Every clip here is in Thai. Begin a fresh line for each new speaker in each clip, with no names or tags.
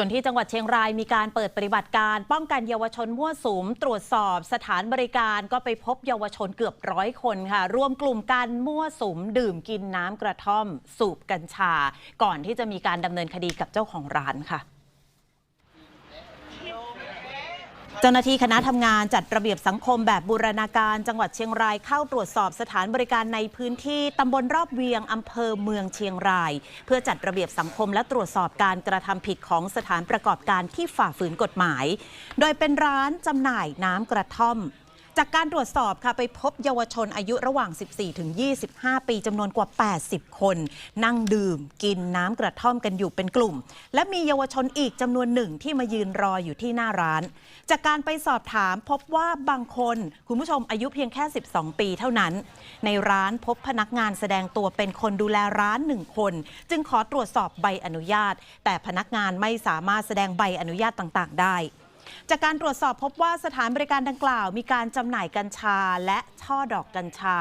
ส่วนที่จังหวัดเชียงรายมีการเปิดปฏิบัติการ ป้องกันเยาวชนมั่วสุม ตรวจสอบสถานบริการก็ไปพบเยาวชนเกือบร้อยคนค่ะ รวมกลุ่มกันมั่วสุม ดื่มกินน้ำกระท่อม สูบกัญชา ก่อนที่จะมีการดำเนินคดีกับเจ้าของร้านค่ะ เจ้าหน้าที่คณะทำงานจัดระเบียบสังคมแบบบูรณาการจังหวัดเชียงรายเข้าตรวจสอบสถานบริการในพื้นที่ตำบลรอบเวียงอำเภอเมืองเชียงราย เพื่อจัดระเบียบสังคมและตรวจสอบการกระทำผิดของสถานประกอบการที่ฝ่าฝืนกฎหมาย โดยเป็นร้านจำหน่ายน้ำกระท่อม จากการตรวจสอบค่ะไปพบเยาวชนอายุระหว่าง 14 ถึง 25 ปีจำนวนกว่า 80 คน นั่งดื่มกินน้ำกระท่อมกันอยู่เป็นกลุ่ม และมีเยาวชนอีกจำนวนหนึ่งที่มายืนรออยู่ที่หน้าร้าน จากการไปสอบถามพบว่าบางคน คุณผู้ชมอายุเพียงแค่ 12 ปีเท่านั้น ในร้านพบพนักงานแสดงตัวเป็นคนดูแลร้านหนึ่งคน จึงขอตรวจสอบใบอนุญาต แต่พนักงานไม่สามารถแสดงใบอนุญาตต่าง ๆ ได้ จากการตรวจสอบพบว่าสถานบริการดังกล่าว มีการจำหน่ายกัญชาและช่อดอกกัญชา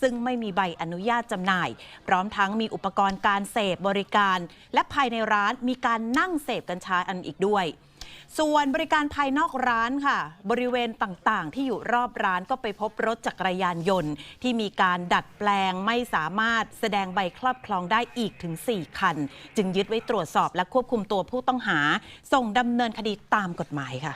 ซึ่งไม่มีใบอนุญาตจำหน่าย พร้อมทั้งมีอุปกรณ์การเสพบริการ และภายในร้านมีการนั่งเสพกัญชาอันอีกด้วย ส่วนบริการภายนอกร้านค่ะ บริเวณต่างๆ ที่อยู่รอบร้านก็ไปพบรถจักรยานยนต์ ที่มีการดัดแปลงไม่สามารถแสดงใบครอบครองได้อีกถึง 4 คัน จึงยึดไว้ตรวจสอบและควบคุมตัวผู้ต้องหา ส่งดำเนินคดีตามกฎหมายค่ะ